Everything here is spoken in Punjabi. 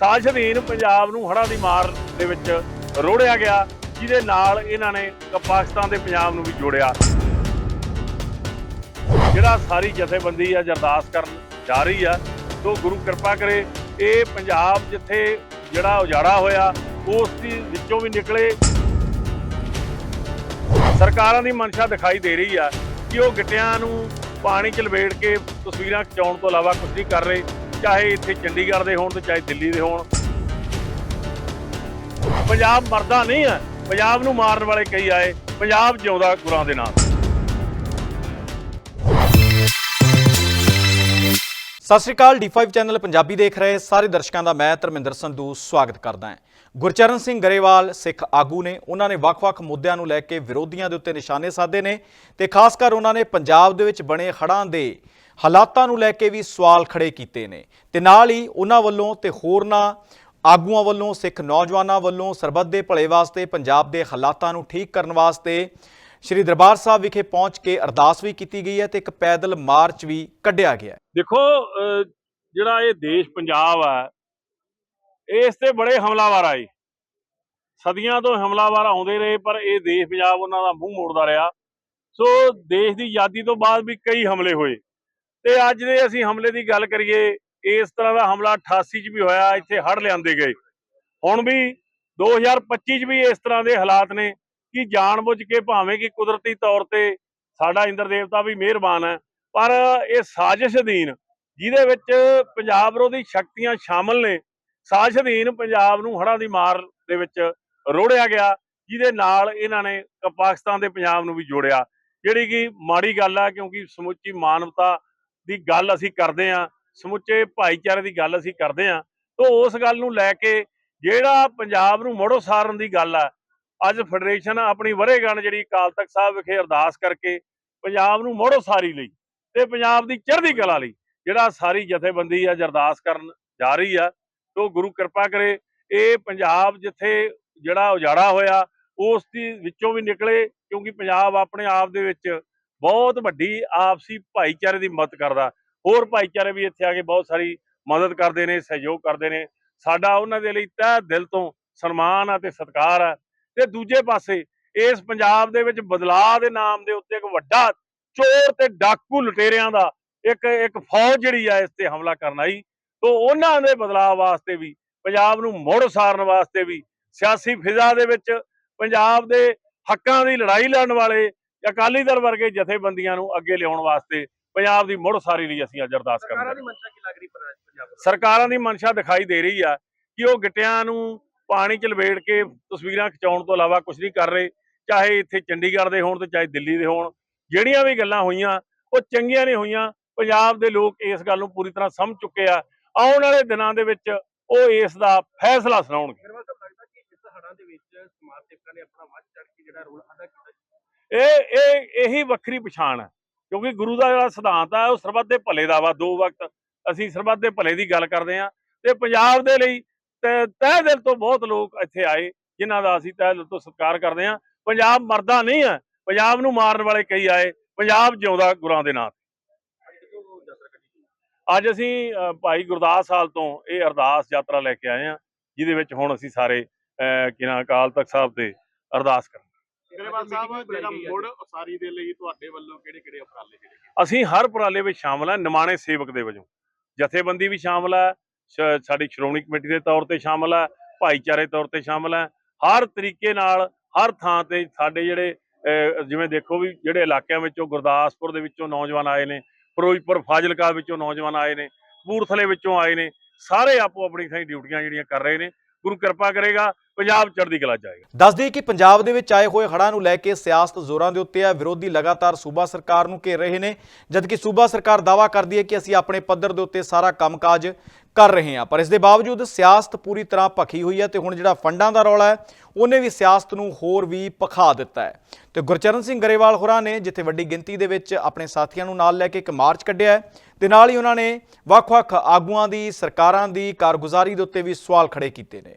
ਸਾਜ਼ ਅਧੀਨ ਪੰਜਾਬ ਨੂੰ ਹੜ੍ਹਾਂ ਦੀ ਮਾਰ ਦੇ ਵਿੱਚ ਰੋੜਿਆ ਗਿਆ, ਜਿਹਦੇ ਨਾਲ ਇਹਨਾਂ ਨੇ ਪਾਕਿਸਤਾਨ ਦੇ ਪੰਜਾਬ ਨੂੰ ਵੀ ਜੋੜਿਆ। ਜਿਹੜਾ ਸਾਰੀ ਜਥੇਬੰਦੀ ਆ ਅਰਦਾਸ ਕਰਨ ਜਾ ਰਹੀ ਆ, ਤੋਂ ਗੁਰੂ ਕਿਰਪਾ ਕਰੇ, ਇਹ ਪੰਜਾਬ ਜਿੱਥੇ ਜਿਹੜਾ ਉਜਾੜਾ ਹੋਇਆ, ਉਸ ਦੀ ਵਿੱਚੋਂ ਵੀ ਨਿਕਲੇ। ਸਰਕਾਰਾਂ ਦੀ ਮਨਸ਼ਾ ਦਿਖਾਈ ਦੇ ਰਹੀ ਆ ਕਿ ਉਹ ਗਿੱਟਿਆਂ ਨੂੰ ਪਾਣੀ 'ਚ ਲਵੇੜ ਕੇ ਤਸਵੀਰਾਂ ਖਿਚਾਉਣ ਤੋਂ ਇਲਾਵਾ ਕੁਝ ਨਹੀਂ ਕਰ ਰਹੇ। ਚਾਹੇ ਇੱਥੇ ਚੰਡੀਗੜ੍ਹ ਦੇ ਹੋਣ ਤੇ ਚਾਹੇ ਦਿੱਲੀ ਦੇ ਹੋਣ। ਪੰਜਾਬ ਮਰਦਾ ਨਹੀਂ ਹੈ। ਪੰਜਾਬ ਨੂੰ ਮਾਰਨ ਵਾਲੇ ਕਈ ਆਏ। ਪੰਜਾਬ ਜਿਉਂਦਾ ਗੁਰਾਂ ਦੇ ਨਾਲ ਸਤਿ ਸ਼੍ਰੀ ਅਕਾਲ D5 ਚੈਨਲ ਪੰਜਾਬੀ ਦੇਖ ਰਹੇ ਸਾਰੇ ਦਰਸ਼ਕਾਂ ਦਾ ਮੈਂ ਧਰਮਿੰਦਰ ਸੰਧੂ ਸਵਾਗਤ ਕਰਦਾ ਹਾਂ। ਗੁਰਚਰਨ ਸਿੰਘ ਗਰੇਵਾਲ, ਸਿੱਖ ਆਗੂ ਨੇ ਉਹਨਾਂ ਨੇ ਵੱਖ-ਵੱਖ ਮੁੱਦਿਆਂ ਨੂੰ ਲੈ ਕੇ ਵਿਰੋਧੀਆਂ ਦੇ ਉੱਤੇ ਨਿਸ਼ਾਨੇ ਸਾਧੇ ਨੇ ਤੇ ਖਾਸ ਕਰ ਉਹਨਾਂ ਨੇ ਪੰਜਾਬ ਦੇ ਵਿੱਚ ਬਣੇ ਹੜ੍ਹਾਂ ਦੇ ਹਾਲਾਤਾਂ ਨੂੰ ਲੈ ਕੇ ਵੀ ਸਵਾਲ ਖੜੇ ਕੀਤੇ ਨੇ। ਤੇ ਨਾਲ ਹੀ ਉਹਨਾਂ ਵੱਲੋਂ ਤੇ ਹੋਰਨਾਂ ਆਗੂਆਂ ਵੱਲੋਂ, ਸਿੱਖ ਨੌਜਵਾਨਾਂ ਵੱਲੋਂ ਸਰਬੱਤ ਦੇ ਭਲੇ ਵਾਸਤੇ, ਪੰਜਾਬ ਦੇ ਹਾਲਾਤਾਂ ਨੂੰ ਠੀਕ ਕਰਨ ਵਾਸਤੇ ਸ਼੍ਰੀ ਦਰਬਾਰ ਸਾਹਿਬ ਵਿਖੇ ਪਹੁੰਚ ਕੇ ਅਰਦਾਸ ਵੀ ਕੀਤੀ ਗਈ ਹੈ ਤੇ ਇੱਕ ਪੈਦਲ ਮਾਰਚ ਵੀ ਕੱਢਿਆ ਗਿਆ ਦੇਖੋ ਜਿਹੜਾ ਇਹ ਦੇਸ਼ ਪੰਜਾਬ ਆ ਇਸ ਤੇ ਬੜੇ ਹਮਲਾਵਰ ਆਏ। ਸਦੀਆਂ ਤੋਂ ਹਮਲਾਵਰ ਆਉਂਦੇ ਰਹੇ, ਪਰ ਇਹ ਦੇਸ਼ ਪੰਜਾਬ ਉਹਨਾਂ ਦਾ ਮੂੰਹ ਮੋੜਦਾ ਰਿਹਾ। ਸੋ, ਦੇਸ਼ ਦੀ ਆਜ਼ਾਦੀ ਤੋਂ ਬਾਅਦ ਵੀ ਕਈ ਹਮਲੇ ਹੋਏ। ਤੇ ਅੱਜ ਦੇ ਅਸੀਂ ਹਮਲੇ ਦੀ ਗੱਲ ਕਰੀਏ, ਇਸ ਤਰ੍ਹਾਂ ਦਾ ਹਮਲਾ 88 ਚ ਵੀ ਹੋਇਆ, ਇੱਥੇ ਹੜ ਲਿਆਂਦੇ ਗਏ। ਹੁਣ ਵੀ 2025 ਚ ਵੀ ਇਸ ਤਰ੍ਹਾਂ ਦੇ ਹਾਲਾਤ ਨੇ ਕਿ ਜਾਣਬੁੱਝ ਕੇ ਭਾਵੇਂ ਕਿ ਕੁਦਰਤੀ ਤੌਰ ਤੇ ਸਾਡਾ ਇੰਦਰ ਦੇਵਤਾ ਵੀ ਮਿਹਰਬਾਨ ਹੈ, ਪਰ ਇਹ ਸਾਜ਼ਿਸ਼ ਅਧੀਨ ਜਿਹਦੇ ਵਿੱਚ ਪੰਜਾਬ ਵਿਰੋਧੀ ਸ਼ਕਤੀਆਂ ਸ਼ਾਮਲ ਨੇ, ਸਾਜ਼ਿਸ਼ ਅਧੀਨ ਪੰਜਾਬ ਨੂੰ ਹੜ੍ਹਾਂ ਦੀ ਮਾਰ ਦੇ ਵਿੱਚ ਰੋੜਿਆ ਗਿਆ, ਜਿਹਦੇ ਨਾਲ ਇਹਨਾਂ ਨੇ ਪਾਕਿਸਤਾਨ ਦੇ ਪੰਜਾਬ ਨੂੰ ਵੀ ਜੋੜਿਆ। ਜਿਹੜੀ ਕਿ ਮਾੜੀ ਗੱਲ ਆ ਕਿਉਂਕਿ ਸਮੁੱਚੀ ਮਾਨਵਤਾ ਦੀ ਗੱਲ ਅਸੀਂ ਕਰਦੇ ਆ ਸਮੁੱਚੇ ਭਾਈਚਾਰੇ ਦੀ ਗੱਲ ਅਸੀਂ ਕਰਦੇ ਆ ਤੋਂ ਉਸ ਗੱਲ ਨੂੰ ਲੈ ਕੇ ਜਿਹੜਾ ਪੰਜਾਬ ਨੂੰ ਮੋੜੋ ਸਾਰਨ ਦੀ ਗੱਲ ਆ, ਅੱਜ ਫੈਡਰੇਸ਼ਨ ਆਪਣੀ ਵਰੇਗਣ ਜਿਹੜੀ ਅਕਾਲ ਤਖਤ ਸਾਹਿਬ ਵਿਖੇ ਅਰਦਾਸ ਕਰਕੇ ਪੰਜਾਬ ਨੂੰ ਮੋੜੋ ਸਾਰੀ ਲਈ ਤੇ ਪੰਜਾਬ ਦੀ ਚੜ੍ਹਦੀ ਕਲਾ ਲਈ ਜਿਹੜਾ ਸਾਰੀ ਜਥੇਬੰਦੀ ਆ ਅਰਦਾਸ ਕਰਨ ਜਾ ਰਹੀ ਆ, ਤੋਂ ਗੁਰੂ ਕਿਰਪਾ ਕਰੇ ਇਹ ਪੰਜਾਬ ਜਿੱਥੇ ਜਿਹੜਾ ਉਜਾੜਾ ਹੋਇਆ, ਉਸ ਦੀ ਵਿੱਚੋਂ ਵੀ ਨਿਕਲੇ ਕਿਉਂਕਿ ਪੰਜਾਬ ਆਪਣੇ ਆਪ ਦੇ ਵਿੱਚ ਬਹੁਤ ਵੱਡੀ ਆਪਸੀ ਭਾਈਚਾਰੇ ਦੀ ਮਦਦ ਕਰਦਾ। ਹੋਰ ਭਾਈਚਾਰੇ ਵੀ ਇੱਥੇ ਆ ਕੇ ਬਹੁਤ ਸਾਰੀ ਮਦਦ ਕਰਦੇ ਨੇ, ਸਹਿਯੋਗ ਕਰਦੇ ਨੇ। ਸਾਡਾ ਉਹਨਾਂ ਦੇ ਲਈ ਤਹਿ ਦਿਲ ਤੋਂ ਸਨਮਾਨ ਆ ਤੇ ਸਤਿਕਾਰ ਆ। ਤੇ ਦੂਜੇ ਪਾਸੇ ਇਸ ਪੰਜਾਬ ਦੇ ਵਿੱਚ ਬਦਲਾਅ ਦੇ ਨਾਮ ਦੇ ਉੱਤੇ ਇੱਕ ਵੱਡਾ ਚੋਰ ਤੇ ਡਾਕੂ ਲੁਟੇਰਿਆਂ ਦਾ ਇੱਕ ਇੱਕ ਫੌਜ ਜਿਹੜੀ ਆ ਇਸ ਤੇ ਹਮਲਾ ਕਰਨ ਆਈ। ਤੋਂ ਉਹਨਾਂ ਦੇ ਬਦਲਾਅ ਵਾਸਤੇ ਵੀ, ਪੰਜਾਬ ਨੂੰ ਮੁੜ ਸਾਰਨ ਵਾਸਤੇ ਵੀ, ਸਿਆਸੀ ਫਿਜ਼ਾ ਦੇ ਵਿੱਚ ਪੰਜਾਬ ਦੇ ਹੱਕਾਂ ਦੀ ਲੜਾਈ ਲੜਨ ਵਾਲੇ ਅਕਾਲੀ ਦਲ ਵਰਗੇ ਜਥੇਬੰਦੀਆਂ ਨੂੰ ਅੱਗੇ ਲਿਆਉਣ ਵਾਸਤੇ ਪੰਜਾਬ ਦੀ ਮੁੜ ਸਾਰੀ ਲਈ ਅਸੀਂ ਅੱਜ ਅਰਦਾਸ ਸਰਕਾਰਾਂ ਕਰਦੇ ਦੀ ਮਨਸ਼ਾ ਕੀ ਲੱਗ ਰਹੀ ਪਰ ਪੰਜਾਬ ਦੀ? ਸਰਕਾਰਾਂ ਦੀ ਮਨਸ਼ਾ ਦਿਖਾਈ ਦੇ ਰਹੀ ਆ ਕਿ ਉਹ ਗਿੱਟਿਆਂ ਨੂੰ ਪਾਣੀ 'ਚ ਲਵੇੜ ਕੇ ਤਸਵੀਰਾਂ ਖਿਚਾਉਣ ਤੋਂ ਇਲਾਵਾ ਕੁਝ ਨਹੀਂ ਕਰ ਰਹੇ ਚਾਹੇ ਇੱਥੇ ਚੰਡੀਗੜ੍ਹ ਦੇ ਹੋਣ ਤੇ ਚਾਹੇ ਦਿੱਲੀ ਦੇ ਹੋਣ। ਜਿਹੜੀਆਂ ਵੀ ਗੱਲਾਂ ਹੋਈਆਂ ਉਹ ਚੰਗੀਆਂ ਨਹੀਂ ਹੋਈਆਂ। ਪੰਜਾਬ ਦੇ ਲੋਕ ਇਸ ਗੱਲ ਨੂੰ ਪੂਰੀ ਤਰ੍ਹਾਂ ਸਮਝ ਚੁੱਕੇ ਆ। ਆਉਣ ਵਾਲੇ ਦਿਨਾਂ ਦੇ ਵਿੱਚ ਉਹ ਇਸ ਦਾ ਫੈਸਲਾ ਸੁਣਾਉਣਗੇ ਮੇਰੇ ਵੱਲ ਤਾਂ ਲੱਗਦਾ ਕਿ ਇਸ ਹੜ੍ਹਾਂ ਦੇ ਵਿੱਚ ਸਮਾਜ ਸੇਵਕਾਂ ਨੇ ਆਪਣਾ ਵੱਧ ਚੜ ਕੇ ਜਿਹੜਾ ਰੋਲ ਅਦਾ ਕੀਤਾ ਇਹ ਇਹ ਇਹੀ ਵੱਖਰੀ ਪਛਾਣ ਹੈ ਕਿਉਂਕਿ ਗੁਰੂ ਦਾ ਜਿਹੜਾ ਸਿਧਾਂਤ ਆ ਉਹ ਸਰਬੱਤ ਦੇ ਭਲੇ ਦਾ ਵਾ ਦੋ ਵਕਤ ਅਸੀਂ ਸਰਬੱਤ ਦੇ ਭਲੇ ਦੀ ਗੱਲ ਕਰਦੇ ਆ ਤੇ ਪੰਜਾਬ ਦੇ ਲਈ ਤੇ ਤਹਿ ਦਿਲ ਤੋਂ ਬਹੁਤ ਲੋਕ ਇੱਥੇ ਆਏ ਜਿਨ੍ਹਾਂ ਦਾ ਅਸੀਂ ਤਹਿ ਦਿਲ ਤੋਂ ਸਤਿਕਾਰ ਕਰਦੇ ਆ ਪੰਜਾਬ ਮਰਦਾ ਨਹੀਂ ਹੈ ਪੰਜਾਬ ਨੂੰ ਮਾਰਨ ਵਾਲੇ ਕਈ ਆਏ ਪੰਜਾਬ ਜਿਉਂਦਾ ਗੁਰਾਂ ਦੇ ਨਾਂ ਅੱਜ ਅੱਜ ਅਸੀਂ ਭਾਈ ਗੁਰਦਾਸ ਸਾਲ ਤੋਂ ਇਹ ਅਰਦਾਸ ਯਾਤਰਾ ਲੈ ਕੇ ਆਏ ਆ ਜਿਹਦੇ ਵਿੱਚ ਹੁਣ ਅਸੀਂ ਸਾਰੇ ਅ, ਕਿਨਾਂ ਅਕਾਲ ਤਖਤ ਸਾਹਿਬ ਤੇ ਅਰਦਾਸ ਕਰਾਂਗੇ। ਗਰੇਵਾਲ ਸਾਹਿਬ ਜਿਹੜਾ ਮੁੜ ਉਸਾਰੀ ਦੇ ਲਈ ਤੁਹਾਡੇ ਵੱਲੋਂ ਕਿਹੜੇ ਕਿਹੜੇ ਉਪਰਾਲੇ ਜਿਹੜੇ ਅਸੀਂ ਹਰ ਉਪਰਾਲੇ ਵਿੱਚ ਸ਼ਾਮਲ ਹਾਂ ਨਿਮਾਣੇ ਸੇਵਕ ਦੇ ਵਜੋਂ। ਜਥੇਬੰਦੀ ਵੀ ਸ਼ਾਮਲ ਹੈ ਸ਼- ਸਾਡੀ ਸ਼੍ਰੋਮਣੀ ਕਮੇਟੀ ਦੇ ਤੌਰ ਤੇ ਸ਼ਾਮਲ ਹੈ ਭਾਈਚਾਰੇ ਤੌਰ ਤੇ ਸ਼ਾਮਲ ਹੈ। ਹਰ ਤਰੀਕੇ ਨਾਲ ਹਰ ਥਾਂ ਤੇ ਸਾਡੇ ਜਿਹੜੇ ਜਿਵੇਂ ਦੇਖੋ ਵੀ ਜਿਹੜੇ ਇਲਾਕਿਆਂ ਵਿੱਚੋਂ ਗੁਰਦਾਸਪੁਰ ਦੇ ਵਿੱਚੋਂ ਨੌਜਵਾਨ ਆਏ ਨੇ ਫਿਰੋਜ਼ਪੁਰ ਫਾਜ਼ਿਲਕਾ ਵਿੱਚੋਂ ਨੌਜਵਾਨ ਆਏ ਨੇ ਕਪੂਰਥਲੇ ਵਿੱਚੋਂ ਆਏ ਨੇ ਸਾਰੇ ਆਪੋ ਆਪਣੀ ਥਾਂ ਡਿਊਟੀਆਂ ਜਿਹੜੀਆਂ ਕਰ ਰਹੇ ਨੇ। ਗੁਰੂ ਕਿਰਪਾ ਕਰੇਗਾ ਪੰਜਾਬ ਚੜ੍ਹਦੀ ਕਲਾ 'ਚ ਜਾਏਗਾ ਦੱਸ ਕਿ ਪੰਜਾਬ ਦੇ ਵਿੱਚ ਆਏ ਹੋਏ ਹੜ੍ਹਾਂ ਨੂੰ ਲੈ ਕੇ ਸਿਆਸਤ ਜ਼ੋਰਾਂ ਦੇ ਉੱਤੇ ਹੈ, ਵਿਰੋਧੀ ਲਗਾਤਾਰ ਸੂਬਾ ਸਰਕਾਰ ਨੂੰ ਘੇਰ ਰਹੇ ਨੇ, ਜਦਕਿ ਸੂਬਾ ਸਰਕਾਰ ਦਾਵਾ ਕਰਦੀ ਹੈ ਕਿ ਅਸੀਂ ਆਪਣੇ ਪੱਧਰ ਦੇ ਉੱਤੇ ਸਾਰਾ ਕੰਮਕਾਜ ਕਰ ਰਹੇ ਹਾਂ। ਪਰ ਇਸ ਦੇ ਬਾਵਜੂਦ ਸਿਆਸਤ ਪੂਰੀ ਤਰ੍ਹਾਂ ਭਖੀ ਹੋਈ ਹੈ ਤੇ ਹੁਣ ਜਿਹੜਾ ਫੰਡਾਂ ਦਾ ਰੌਲਾ ਹੈ, ਉਹਨੇ ਵੀ ਸਿਆਸਤ ਨੂੰ ਹੋਰ ਵੀ ਪਖਾ ਦਿੱਤਾ ਹੈ। ਤੇ ਗੁਰਚਰਨ ਸਿੰਘ ਗਰੇਵਾਲ ਹੋਰਾਂ ਨੇ ਜਿੱਥੇ ਵੱਡੀ ਗਿਣਤੀ ਦੇ ਵਿੱਚ ਆਪਣੇ ਸਾਥੀਆਂ ਨੂੰ ਨਾਲ ਲੈ ਕੇ ਇੱਕ ਮਾਰਚ ਕੱਢਿਆ ਹੈ, ਤੇ ਨਾਲ ਹੀ ਉਹਨਾਂ ਨੇ ਵੱਖ-ਵੱਖ ਆਗੂਆਂ ਦੀ, ਸਰਕਾਰਾਂ ਦੀ ਕਾਰਗੁਜ਼ਾਰੀ ਦੇ ਉੱਤੇ ਵੀ ਸਵਾਲ ਖੜੇ ਕੀਤੇ ਨੇ।